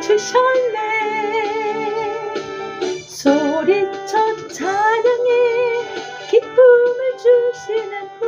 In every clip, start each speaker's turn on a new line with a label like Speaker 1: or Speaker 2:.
Speaker 1: 주셨네. 소리쳐 찬양이 기쁨을 주시는 분.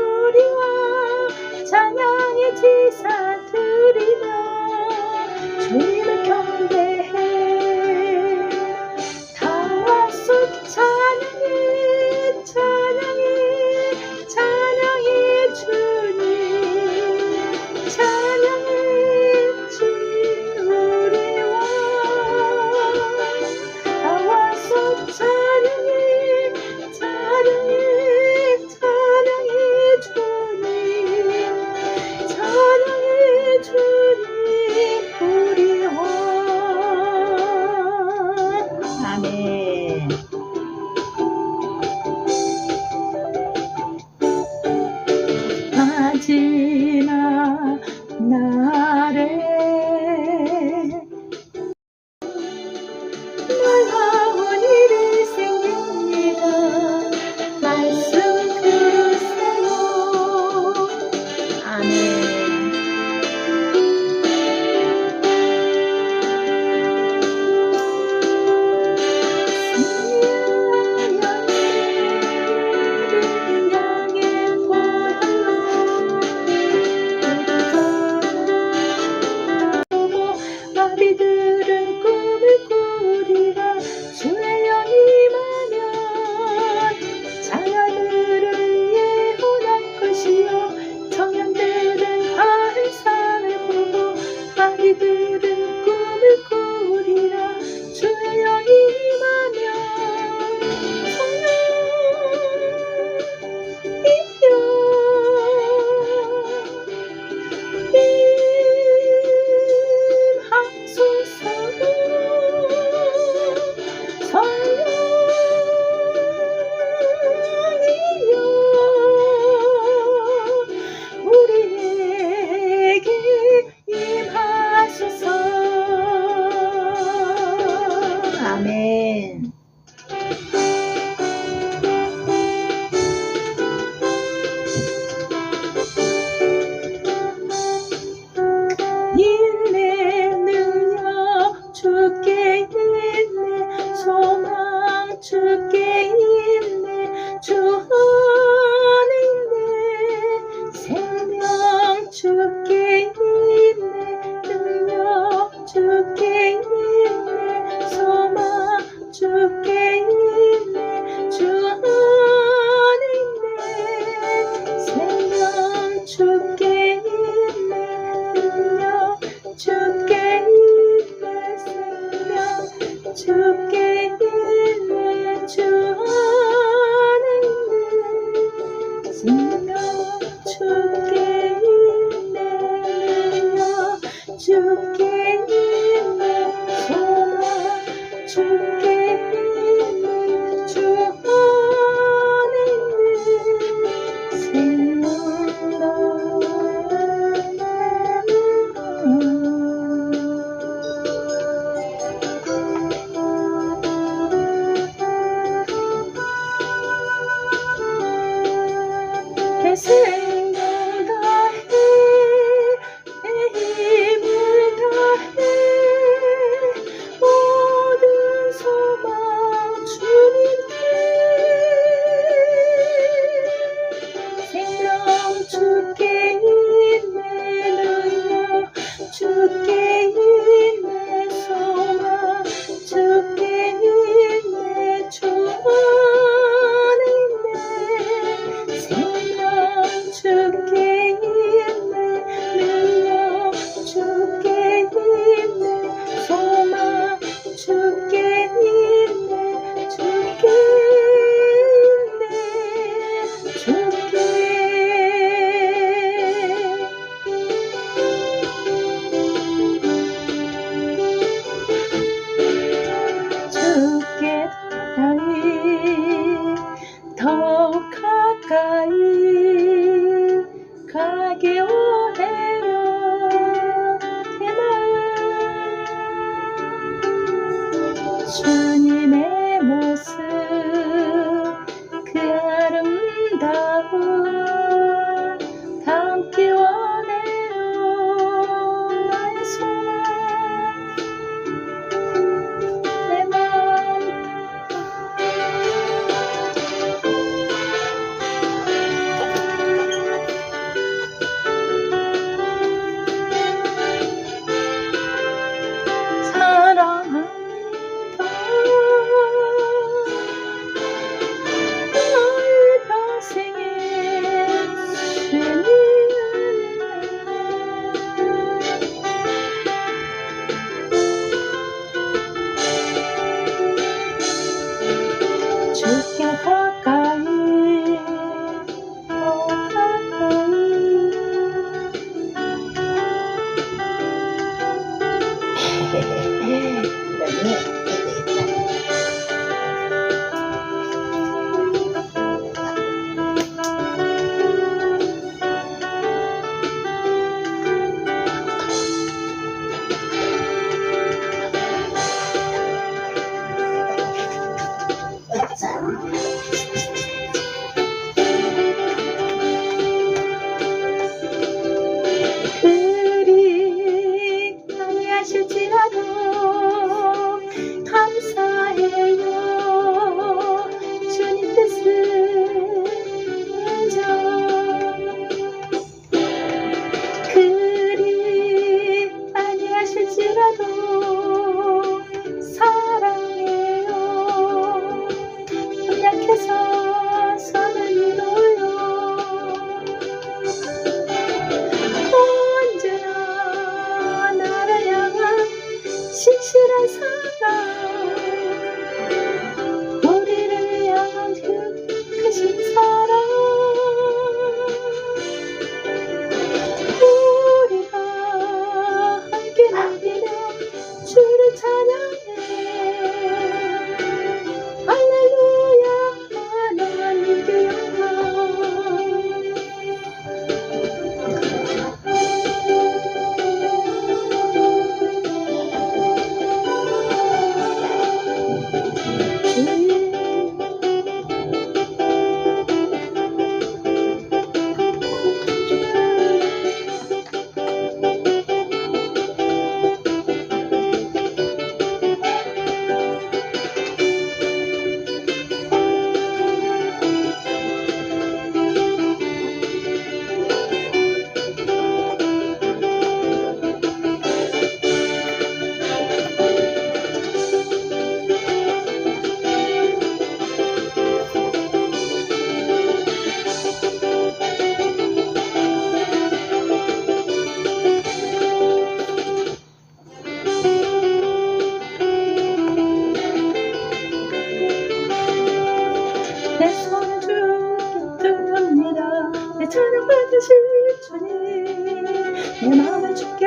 Speaker 1: 주님 내 마음을 주께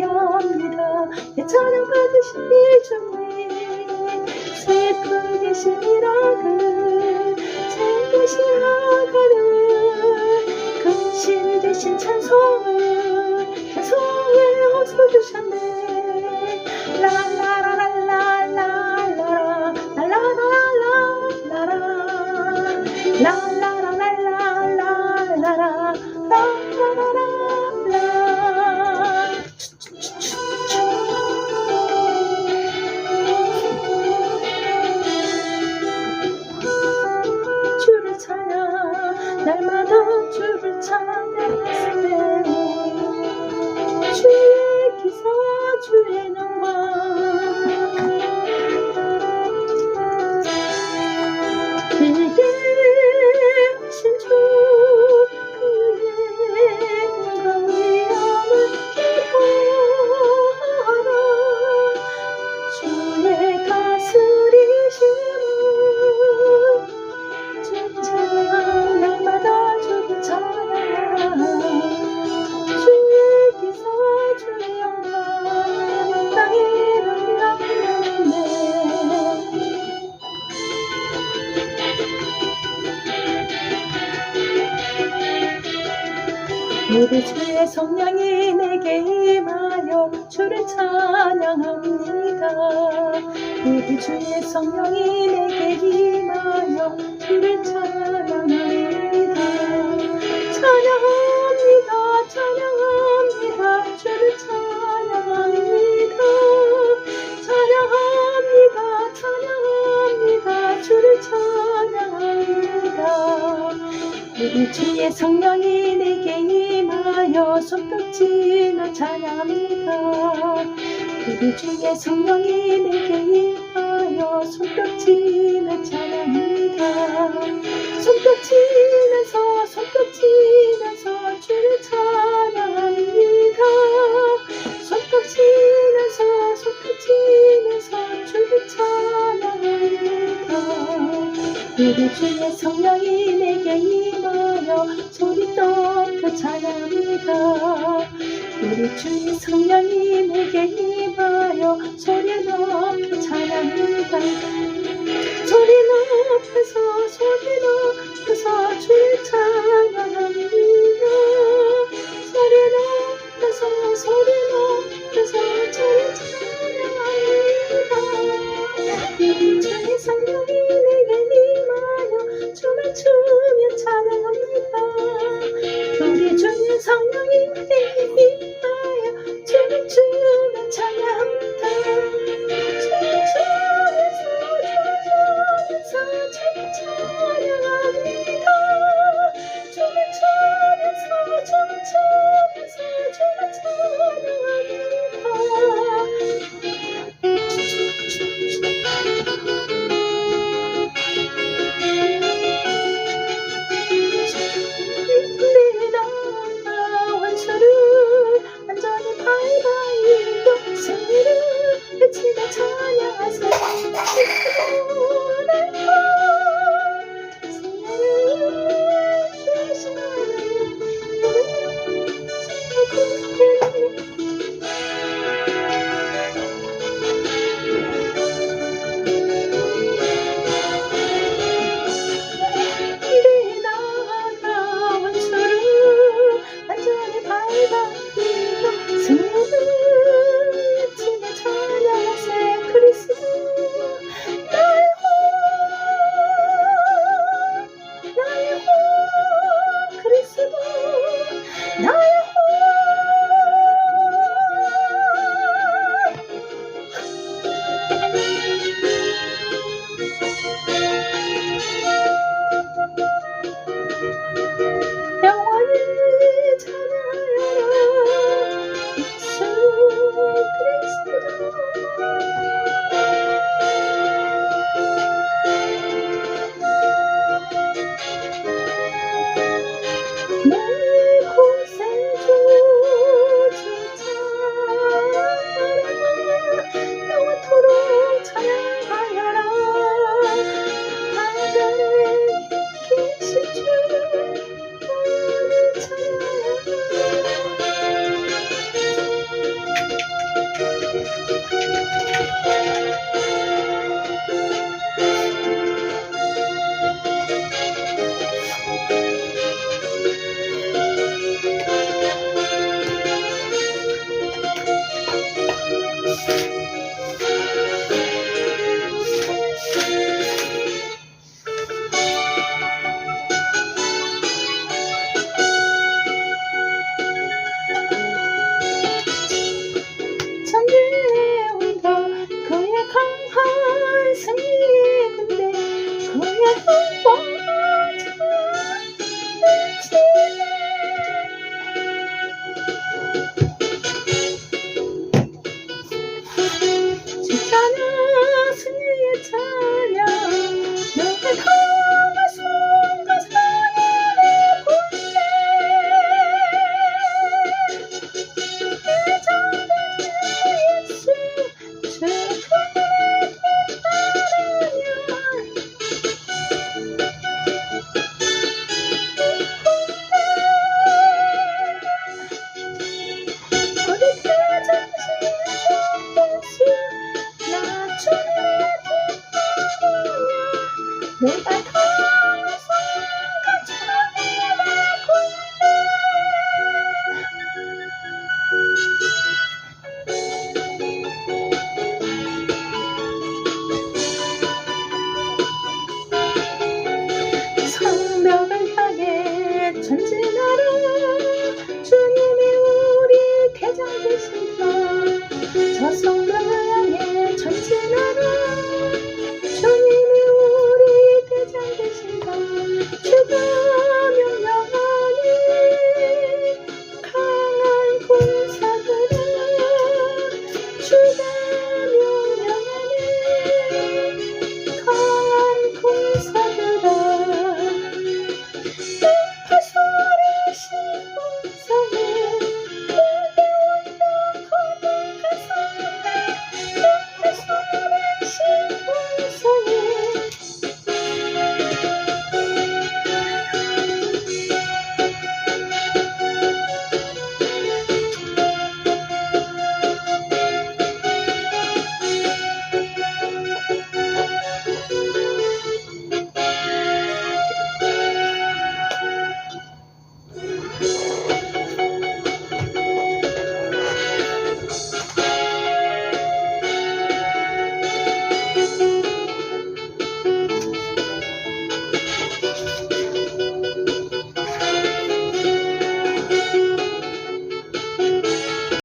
Speaker 1: 엽니다. 내 찬양 받으실 주님 슬픈 계시라그 챙기시라가는 근심 대신 찬송을 찬송에 호소 주셨네 우리 주의 성령이 내게 임하여 주를 찬양합니다. 우리 주의 성령이 내게 임하여 주를 찬양합니다. 찬양합니다. 찬양합니다. 주를 찬양합니다. 찬양합니다. 찬양합니다. 주를 찬양합니다. 우리 주의 성령이 찬양합니다. 우리 주의 성령이 내게 임하여 손뼉치 చూసిన